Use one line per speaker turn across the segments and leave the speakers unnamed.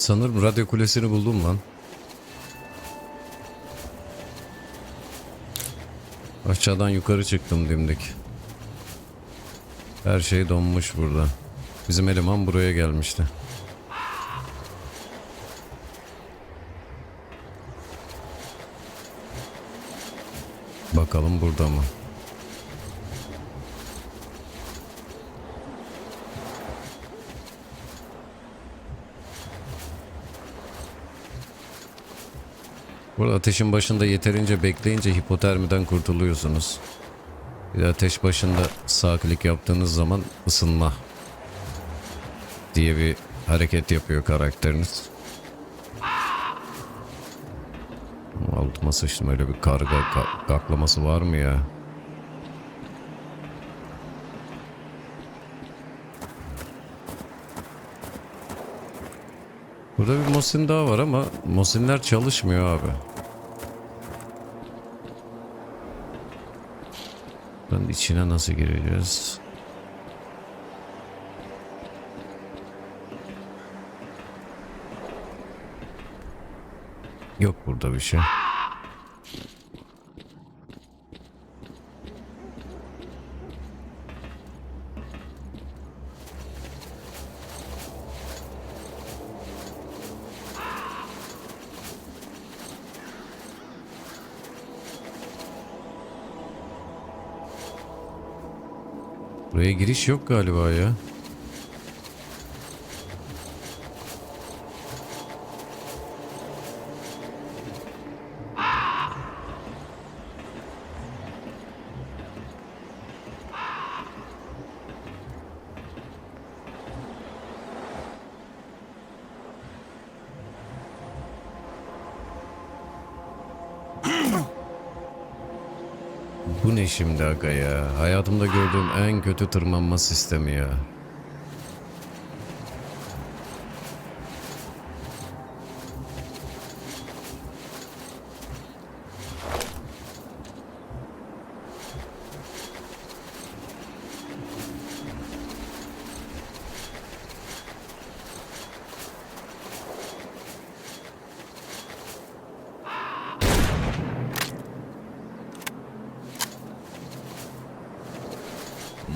Sanırım radyo kulesini buldum lan. Aşağıdan yukarı çıktım dimdik. Her şey donmuş burada. Bizim eleman buraya gelmişti. Bakalım burada mı? Burada ateşin başında yeterince bekleyince hipotermiden kurtuluyorsunuz. Bir ateş başında sağ klik yaptığınız zaman ısınma diye bir hareket yapıyor karakteriniz. Altıma sıçtım öyle bir karga ka- kaklaması var mı ya? Burada bir Mosin daha var ama Mosinler çalışmıyor abi. Ben içine nasıl gireceğiz? Yok burada bir şey. Buraya giriş yok galiba ya. Bu ne şimdi aga ya? Hayatımda gördüğüm en kötü tırmanma sistemi ya.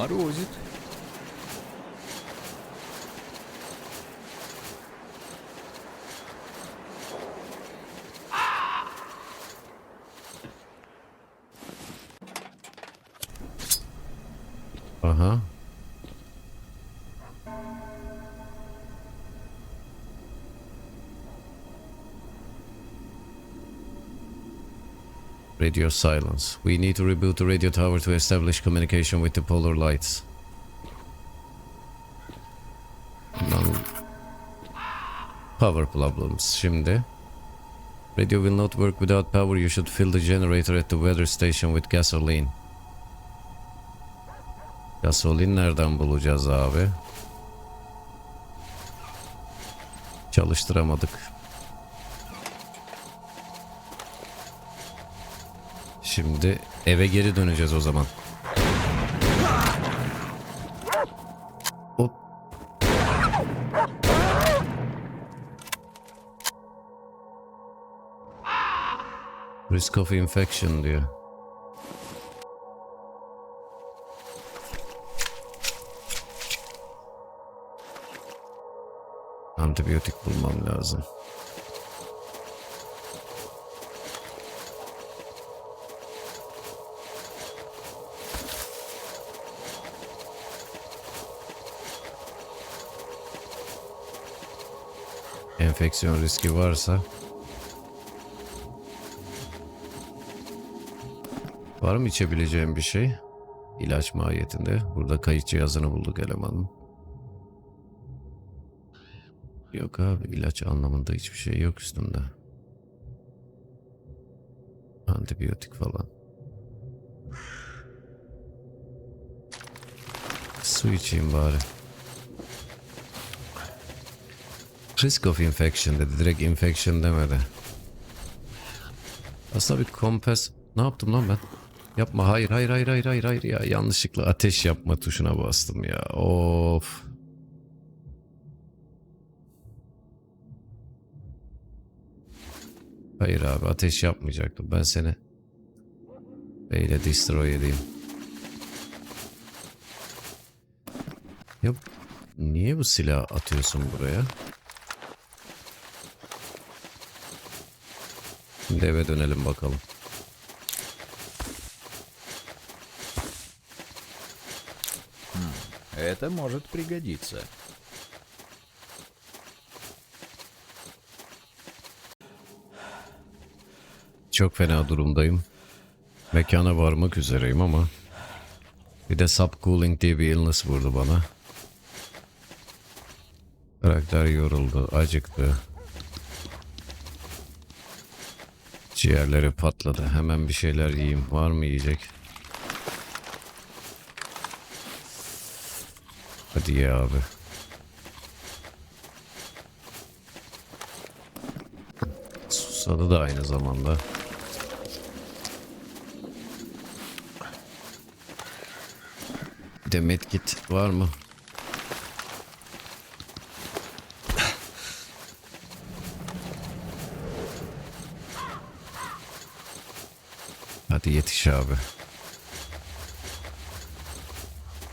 Umarım
o yüzden. Radio silence. We need to reboot the radio tower to establish communication with the polar lights. Power problems. Şimdi. Radio will not work without power. You should fill the generator at the weather station with gasoline. Gasolin nereden bulacağız abi? Çalıştıramadık. Şimdi eve geri döneceğiz o zaman. Hop. Risk of infection diyor. Antibiyotik bulmam lazım. Enfeksiyon riski varsa Var mı içebileceğim bir şey? İlaç mahiyetinde. Burada kayıt cihazını bulduk elemanın. Yok abi ilaç anlamında hiçbir şey yok üstünde. Antibiyotik falan. Su içeyim bari. Risk of infection dedi. Direkt infection demedi. Aslında bir kompas... Ne yaptım lan ben? Yapma hayır hayır hayır hayır hayır hayır ya. Yanlışlıkla ateş yapma tuşuna bastım ya. Of. Hayır abi ateş yapmayacaktım. Ben seni Beyle destroy edeyim. Ya niye bu silah atıyorsun buraya? Şimdi eve dönelim bakalım.
Это может пригодиться.
Çok fena durumdayım. Mekana varmak üzereyim ama bir de subcooling diye bir illness vurdu bana. Karakter yoruldu, acıktı. Ciğerleri patladı. Hemen bir şeyler yiyeyim. Var mı yiyecek? Hadi ye abi. Susadı da aynı zamanda. Bir de medkit var mı? Hadi yetiş abi.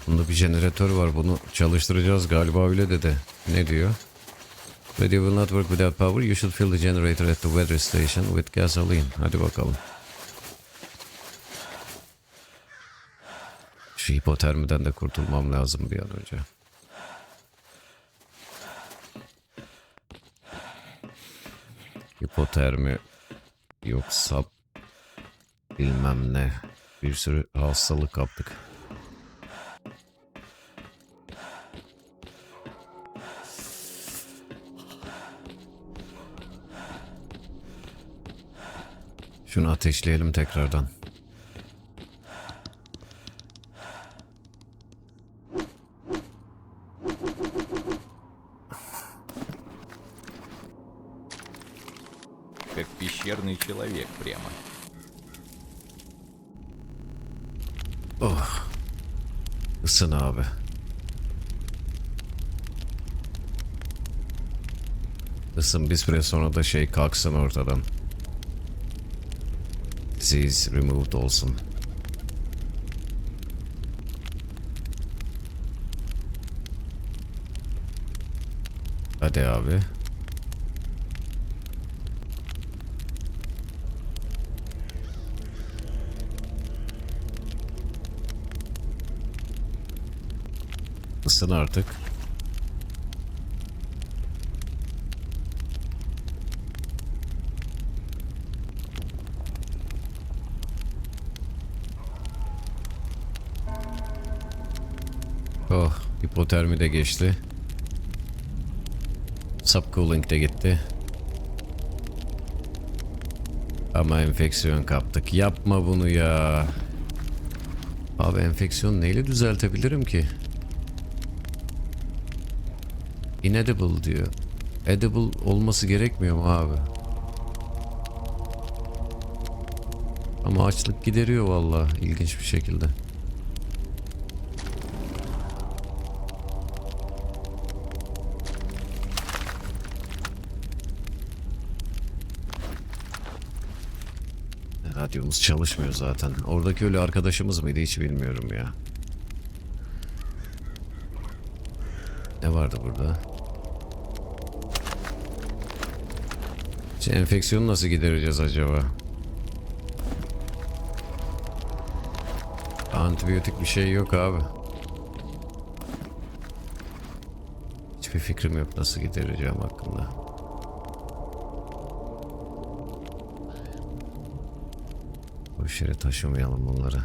Bunda bir jeneratör var. Bunu çalıştıracağız galiba öyle dedi. Ne diyor? Radio will not work without power. You should fill the generator at the weather station with gasoline. Hadi bakalım. Şu hipotermiden de kurtulmam lazım bir an önce. Hipotermi yok sap bilmem ne. Bir sürü hastalık kaptık. Şunu ateşleyelim tekrardan.
Как пещерный человек прямо.
Isın abi. Isın bir süre sonra da şey kalksın ortadan. Disease removed olsun. Hadi abi. Isın artık. Oh, hipotermi de geçti. Subcooling de gitti. Ama enfeksiyon kaptık. Yapma bunu ya. Abi enfeksiyon neyle düzeltebilirim ki? Inedible diyor. Edible olması gerekmiyor mu abi? Ama açlık gideriyor vallahi ilginç bir şekilde. Radyomuz çalışmıyor zaten. Oradaki ölü arkadaşımız mıydı hiç bilmiyorum ya. Ne vardı burada? Şu enfeksiyonu nasıl gidereceğiz acaba? Antibiyotik bir şey yok abi. Hiçbir fikrim yok nasıl gidereceğim hakkında. Boş yere taşımayalım bunları.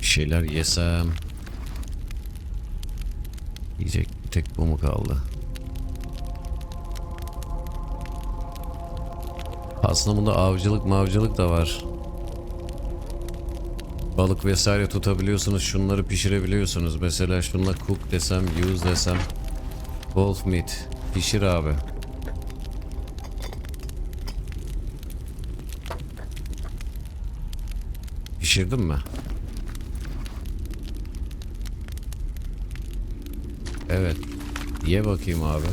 Bir şeyler yesem. Yiyecek tek bu mu kaldı? Aslında bunda avcılık mavcılık da var. Balık vesaire tutabiliyorsunuz. Şunları pişirebiliyorsunuz. Mesela şunla cook desem, use desem. Wolf meat. Pişir abi. Pişirdin mi? Evet. Ye bakayım abi.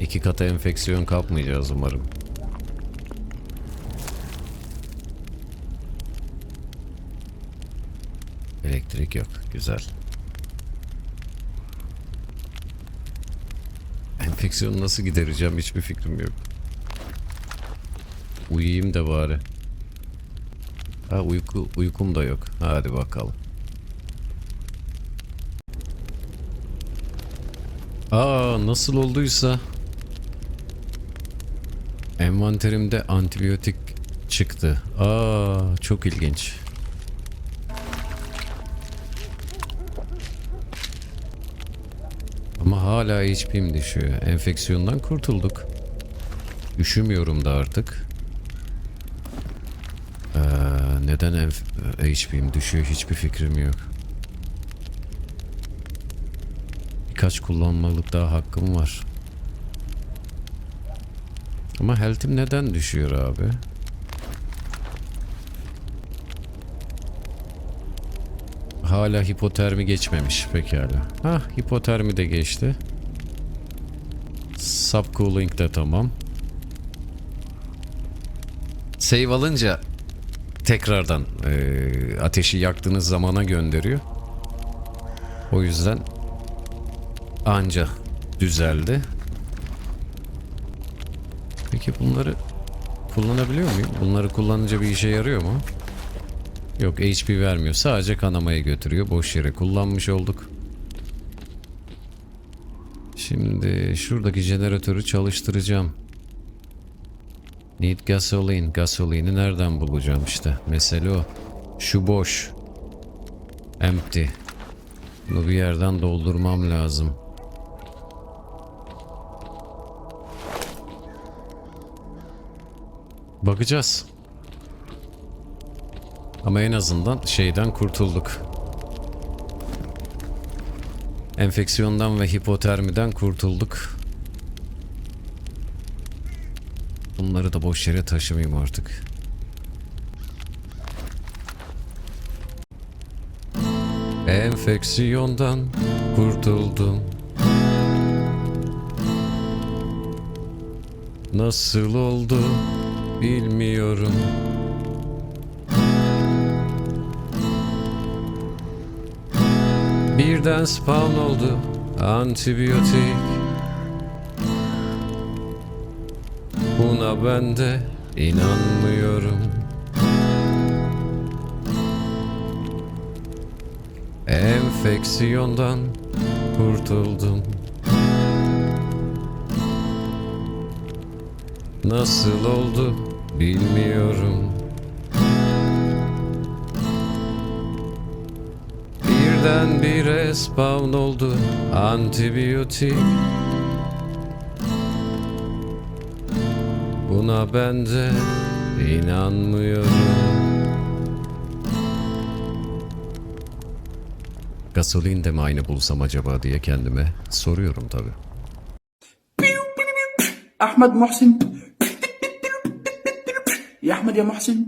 İki kata enfeksiyon kapmayacağız umarım. Elektrik yok. Güzel. Enfeksiyonu nasıl gidereceğim hiçbir fikrim yok. Uyuyayım da bari. Ha uyku uykum da yok. Hadi bakalım. Aa nasıl olduysa envanterimde antibiyotik çıktı. Aa çok ilginç. Ama hala HP'm düşüyor. Enfeksiyondan kurtulduk. Üşümüyorum da artık. Ee, neden HP'm düşüyor hiçbir fikrim yok. Birkaç kullanmalık daha hakkım var. Ama health'im neden düşüyor abi? Hala hipotermi geçmemiş pekala. Hah hipotermi de geçti. Subcooling de tamam. Save alınca tekrardan eee, ateşi yaktığınız zamana gönderiyor. O yüzden anca düzeldi. Peki bunları kullanabiliyor muyum? Bunları kullanınca bir işe yarıyor mu? Yok HP vermiyor. Sadece kanamaya götürüyor. Boş yere kullanmış olduk. Şimdi şuradaki jeneratörü çalıştıracağım. Need gasoline. Gasoline'i nereden bulacağım işte. Mesele o. Şu boş. Empty. Bunu bir yerden doldurmam lazım. Bakacağız. Ama en azından şeyden kurtulduk. Enfeksiyondan ve hipotermiden kurtulduk. Bunları da boş yere taşımayayım artık. Enfeksiyondan kurtuldum. Nasıl oldu bilmiyorum. Birden spawn oldu. Antibiyotik. Buna ben de inanmıyorum. Enfeksiyondan kurtuldum Nasıl oldu bilmiyorum. Birden bir spawn oldu antibiyotik. Buna ben de inanmıyorum. Gasolin de mi aynı bulsam acaba diye kendime soruyorum tabi.
Ahmet Muhsin. يا أحمد يا محسن.